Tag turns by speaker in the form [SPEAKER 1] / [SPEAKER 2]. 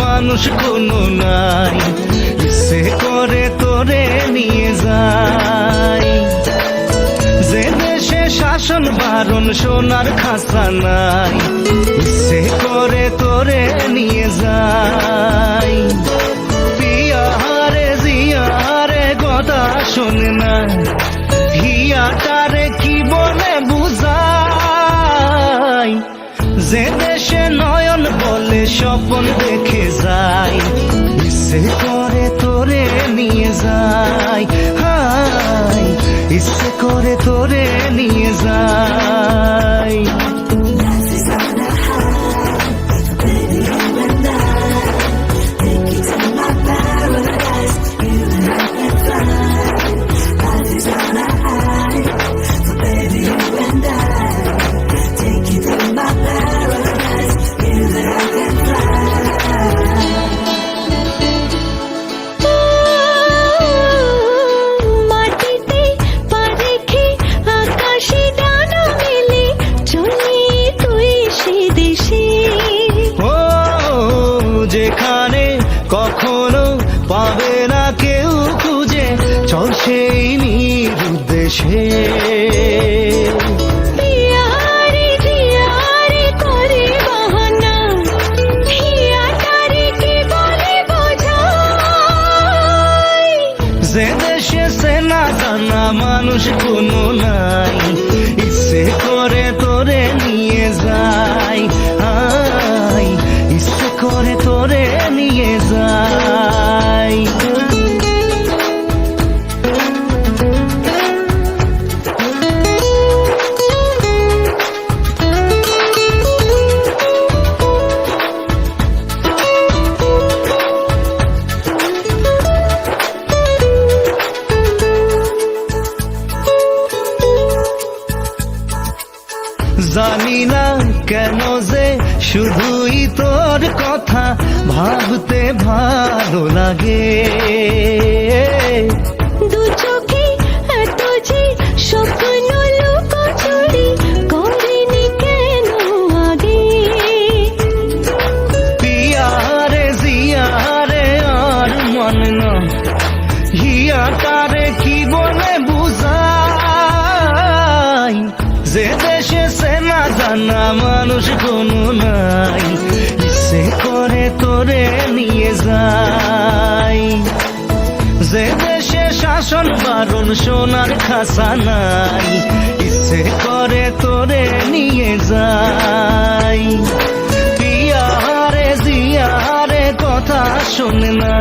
[SPEAKER 1] মানুষ কোনো নাই। সে করে তোরে নিয়ে যায়। যে দেশে শাসন বারণ সোনার খাসা নাই, সে করে তোরে নিয়ে যায়। পিয়ারে, জিয়ারে কথা শোনে না, হিয়াটারে কি বলে বুঝাই যে দেশে নয়ন বলে স্বপন দেখে যায় ইচ্ছে যেখানে কখনো পাবে না কেউ খুঁজে। চল সেই
[SPEAKER 2] বোঝাই
[SPEAKER 1] যে দেশে সে না জানা মানুষ কোনো নাই। জানি না কেন যে শুধুই তোর কথা ভাবতে ভালো লাগে। জানা মানুষ কোনো নাই, সে করে তোরে নিয়ে যায়। যে দেশে শাসন বারণ সোনার খাসা নাই ইচ্ছে করে তোরে নিয়ে যায়। পিয়ারে, জিয়ারে, কথা শোনে না